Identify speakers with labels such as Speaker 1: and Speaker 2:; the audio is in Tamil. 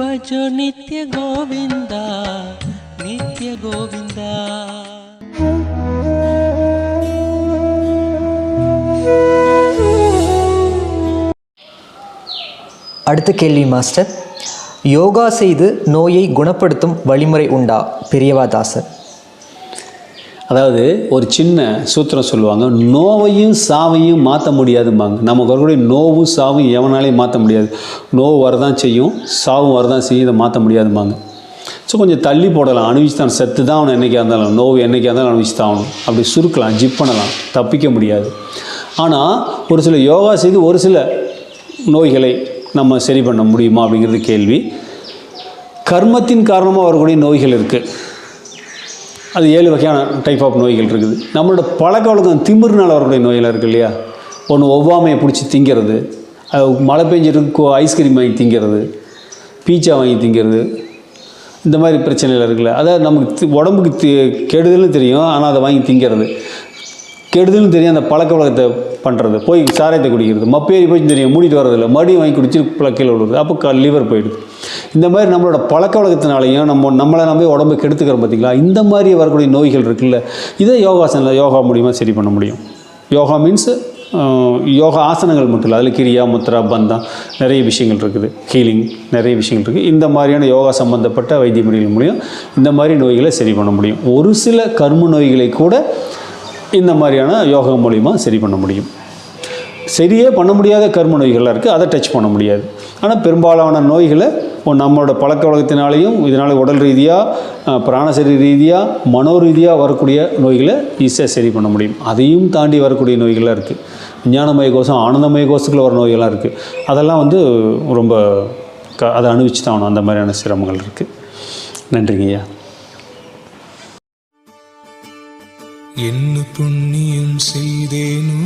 Speaker 1: ಭಜೋ ನಿತ್ಯ ಗೋವಿಂದ ನಿತ್ಯ ಗೋವಿಂದ
Speaker 2: அடுத்த கேள்வி மாஸ்டர் யோகா செய்து நோயை குணப்படுத்தும் வழிமுறை உண்டா பெரியவாதாசர்
Speaker 3: அதாவது ஒரு சின்ன சூத்திரம் சொல்லுவாங்க நோவையும் சாவையும் மாற்ற முடியாதும்பாங்க. நமக்கு வரக்கூடிய நோவும் சாவும் எவனாலையும் மாற்ற முடியாது. நோவு வரதான் செய்யும் சாவும் வரதான் செய்யும் இதை மாற்ற முடியாதும்பாங்க. ஸோ கொஞ்சம் தள்ளி போடலாம். அனுபவிச்சுதான் செத்து தான் அவனை என்றைக்கா இருந்தாலும் நோவு என்றைக்கா இருந்தாலும் அனுபவிச்சு தான் ஆகணும் அப்படி சுருக்கலாம் ஜிப் பண்ணலாம் தப்பிக்க முடியாது. ஆனால் ஒரு சில யோகா செய்து ஒரு சில நோய்களை நம்ம சரி பண்ண முடியுமா அப்படிங்கிறது கேள்வி. கர்மத்தின் காரணமாக வரக்கூடிய நோய்கள் இருக்குது அது ஏழு வகையான டைப் ஆஃப் நோய்கள் இருக்குது. நம்மளோட பழக்க வழக்கம் திமிர்னால வரக்கூடிய நோய்கள் இருக்குது இல்லையா? ஒன்று ஒவ்வாமையை பிடிச்சி திங்கிறது மழை பெஞ்சிருக்கு ஐஸ்கிரீம் வாங்கி திங்கிறது பீச்சா வாங்கி திங்கிறது இந்த மாதிரி பிரச்சனைகள் இருக்குல்ல. அதாவது நமக்கு உடம்புக்கு தி கெடுதல்னு தெரியும் ஆனால் அதை வாங்கி திங்கிறது. கெடுதல்னு தெரியும் அந்த பழக்க வழக்கத்தை பண்ணுறது போய் சாராயத்தை குடிக்கிறது. மப்பேறி போய் தெரியும் மூடிட்டு வர்றதில்ல. மறுபடியும் வாங்கி குடிச்சு கீழே விழுறது அப்போ க லிவர் போயிடுது. இந்த மாதிரி நம்மளோட பழக்க வழக்கத்தினாலையும் நம்ம நம்மளை நம்பி உடம்பு கெடுத்துக்கிறோம் பார்த்தீங்களா? இந்த மாதிரி வரக்கூடிய நோய்கள் இருக்குல்ல இதை யோகாசனில் யோகா மூலியமாக சரி பண்ண முடியும். யோகா மீன்ஸ் யோகா ஆசனங்கள் மட்டும் இல்லை அதில் கிரியா முத்ரா பந்தம் நிறைய விஷயங்கள் இருக்குது. ஹீலிங் நிறைய விஷயங்கள் இருக்குது இந்த மாதிரியான யோகா சம்பந்தப்பட்ட வைத்திய முறைகள் மூலியம் இந்த மாதிரி நோய்களை சரி பண்ண முடியும். ஒரு சில கர்ம நோய்களை கூட இந்த மாதிரியான யோகா மூலிமா சரி பண்ண முடியும். சரியே பண்ண முடியாத கர்ம நோய்களாக இருக்குது அதை டச் பண்ண முடியாது. ஆனால் பெரும்பாலான நோய்களை இப்போ நம்மளோட பழக்க வழக்கத்தினாலையும் இதனால் உடல் ரீதியாக பிராணசரி ரீதியாக மனோ ரீதியாக வரக்கூடிய நோய்களை ஈஸியாக சரி பண்ண முடியும். அதையும் தாண்டி வரக்கூடிய நோய்களாக இருக்குது விஞ்ஞானமய கோஷம் ஆனந்தமய கோஷத்துக்குள்ள வர நோய்களாக இருக்குது அதெல்லாம் வந்து ரொம்ப க அதை அனுபவிச்சு தான் ஆகணும். அந்த மாதிரியான சிரமங்கள் இருக்குது நன்றிங்க ஐயா.
Speaker 4: என்ன புண்ணியம் செய்தேனோ